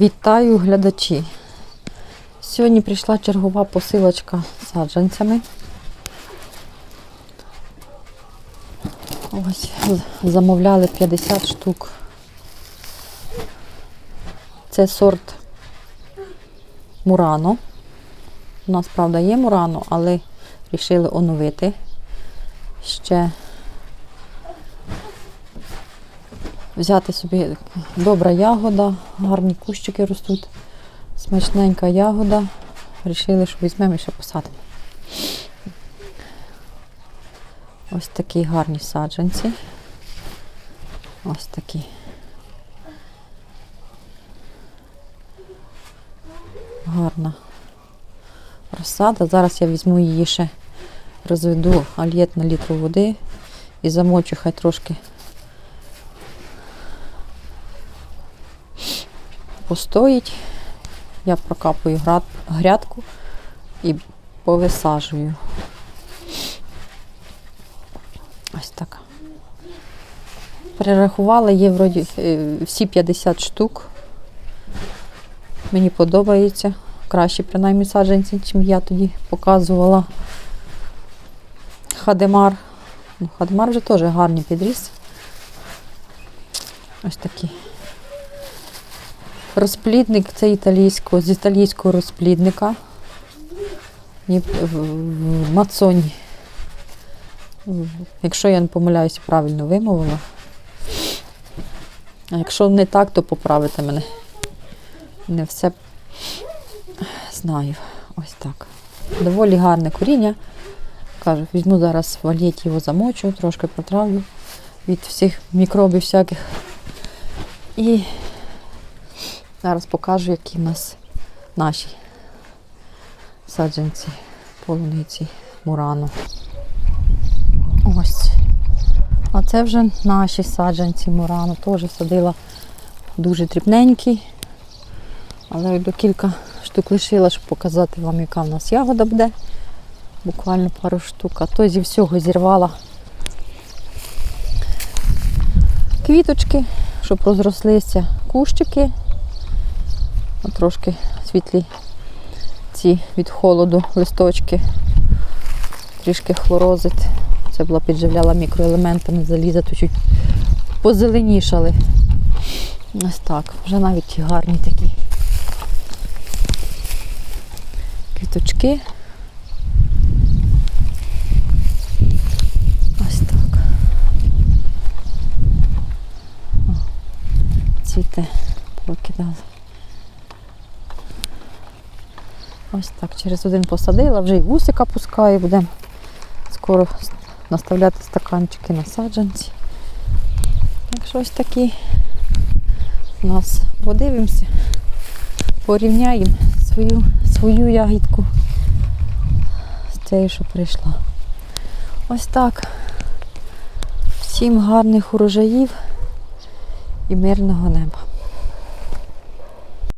Вітаю глядачі. Сьогодні прийшла чергова посилочка саджанцями. Ось замовляли 50 штук. Це сорт Мурано. У нас, правда, є Мурано, але вирішили оновити ще взяти собі добра ягода, гарні кущики ростуть, смачненька ягода. Рішили, що візьмемо і ще посадимо. Ось такі гарні саджанці. Ось такі. Гарна розсада. Зараз я візьму її ще розведу альєт на літру води і замочу хай трошки постоїть. Я прокапую грядку і повисаджую. Ось так. Перерахувала є вроді е, всі 50 штук. Мені подобається. Краще, принаймні, саджанці, чим я тоді показувала. Хадемар. Ну, Хадемар вже теж гарний підріс. Ось такий. Розплідник це італійського, з італійського розплідника. В Якщо я не помиляюся, правильно вимовила. А якщо не так, то поправите мене. Не все знаю. Ось так. Доволі гарне коріння. Кажу, візьму зараз в альєті його замочу, трошки протравлю від всіх мікробів всяких. І зараз покажу, які в нас наші саджанці, полуниці, мурану. Ось. А це вже наші саджанці мурану. Теж садила дуже дрібненькі. Але до кілька штук лишила, щоб показати вам, яка в нас ягода буде. Буквально пару штук. А то зі всього зірвала квіточки, щоб розрослися кущики. От трошки світлі ці від холоду листочки. Трішки хлорозить. Це була підживляла мікроелементами заліза, то чуть позеленішали. Ось так. Вже навіть гарні такі квіточки. Ось так. О, Цвіте покидали. Ось так, через один посадила, вже й вусика пускаю, будемо скоро наставляти стаканчики на саджанці. Якщо ось такі у нас подивимося, порівняємо свою, свою ягідку з тією, що прийшла. Ось так. Всім гарних урожаїв і мирного неба.